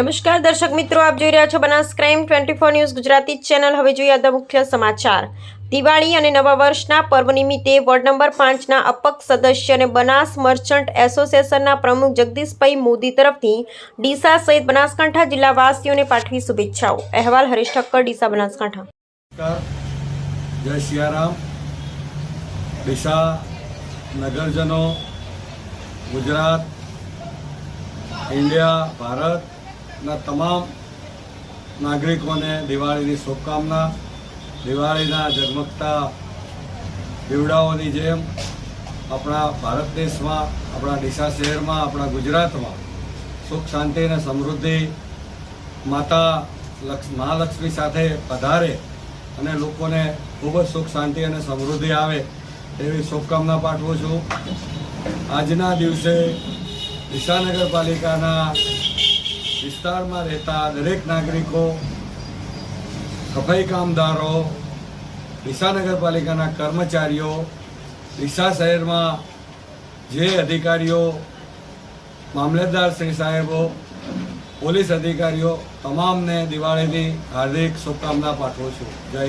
નમસ્કાર, દર્શક મિત્રો, આપ જોઈ રહ્યા છો Banas crime twenty four news Gujarati channel. હવે જોઈએ આજના મુખ્ય સમાચાર. દિવાળી અને નવા વર્ષના પર્વ નિમિત્તે વોર્ડ નંબર પાંચના અપક્ષ સદસ્ય અને બનાસ મર્ચન્ટ એસોસિએશનના પ્રમુખ જગદીશભાઈ મોદી તરફથી ડીસા સહિત બનાસકાંઠા જિલ્લાવાસીઓને પાઠવી શુભેચ્છાઓ. અહેવાલ હરીશ ઠક્કર, ડીસા બનાસકાંઠા. જય સિયારામ. ડીસા નગરજનો, ગુજરાત, ઇન્ડિયા ભારતના તમામ નાગરિકોને દિવાળીની શુભકામના, દિવાળીના ઝગમગતા દીવડાઓની જેમ આપણા ભારત દેશમાં, આપણા ડીસા શહેરમાં, આપણા ગુજરાતમાં સુખ શાંતિ અને સમૃદ્ધિ માતા લક્ષ, મહાલક્ષ્મી સાથે પધારે અને લોકોને ખૂબ જ સુખ શાંતિ અને સમૃદ્ધિ આવે એવી શુભકામના પાઠવું છું. આજના દિવસે ડીસા નગરપાલિકાના વિસ્તારમાં રહેતા દરેક નાગરિકો, સફાઈ કામદારો, ડીસા નગરપાલિકાના કર્મચારીઓ, ડીસા શહેરમાં જે અધિકારીઓ, મામલતદાર શ્રી સાહેબો, પોલીસ અધિકારીઓ, તમામને દિવાળીની હાર્દિક શુભકામના પાઠવું છું. જય